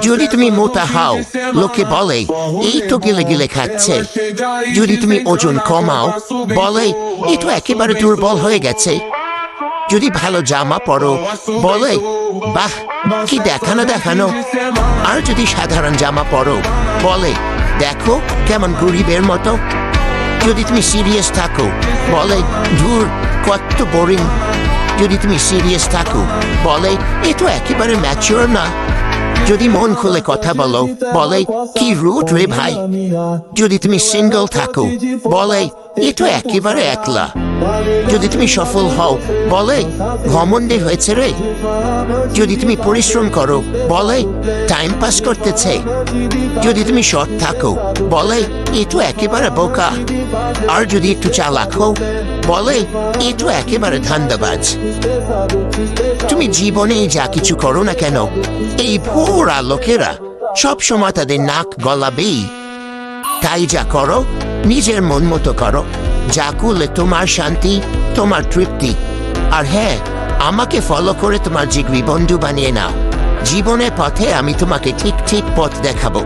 যদি তুমি মোটা হও, লোকে বলে, এই তো গিলে গিলে খাচ্ছে। যদি তুমি ওজন কমাও, বলে এই তো একেবারে দুর্বল হয়ে গেছে। যদি ভালো জামা পরো, বলে, বাহ, কি দেখানো দেখানো। আর যদি সাধারণ জামা পরো, বলে, দেখো, কেমন গরিবের মতো। যদি তুমি সিরিয়াস থাকো, বলে, ধুর, কত বোরিং যদি তুমি সিরিয়াস থাকো, বলে, এ তো একেবারে ম্যাচিওর না। যদি মন খুলে কথা বলো, বলে, কি রুট রে ভাই? যদি তুমি সিঙ্গল থাকো, বলে, এ তো একেবারে একলা। যদি তুমি সফল হও, বলে ঘমন্ডে হয়েছে রে। যদি তুমি পরিশ্রম করো, বলে টাইম পাস করতেছে। যদি তুমি সৎ থাকো, বলে, এ তো একেবারে বোকা। আর যদি একটু চালাক হও, বলে, এ তো একেবারে ধান্দাবাজ। তুমি জীবনে যা কিছু করো না কেন, এই ভোরা লোকেরা সব সময় তাদের নাক গলাবেই। তাই যা করো, নিজের মন মতো করো। যা করলে তোমার শান্তি, তোমার তৃপ্তি। আর হ্যাঁ আমাকে ফলো করে তোমার জিগরি বন্ধু বানিয়ে নাও। জীবনের পথে আমি তোমাকে ঠিক ঠিক পথ দেখাবো।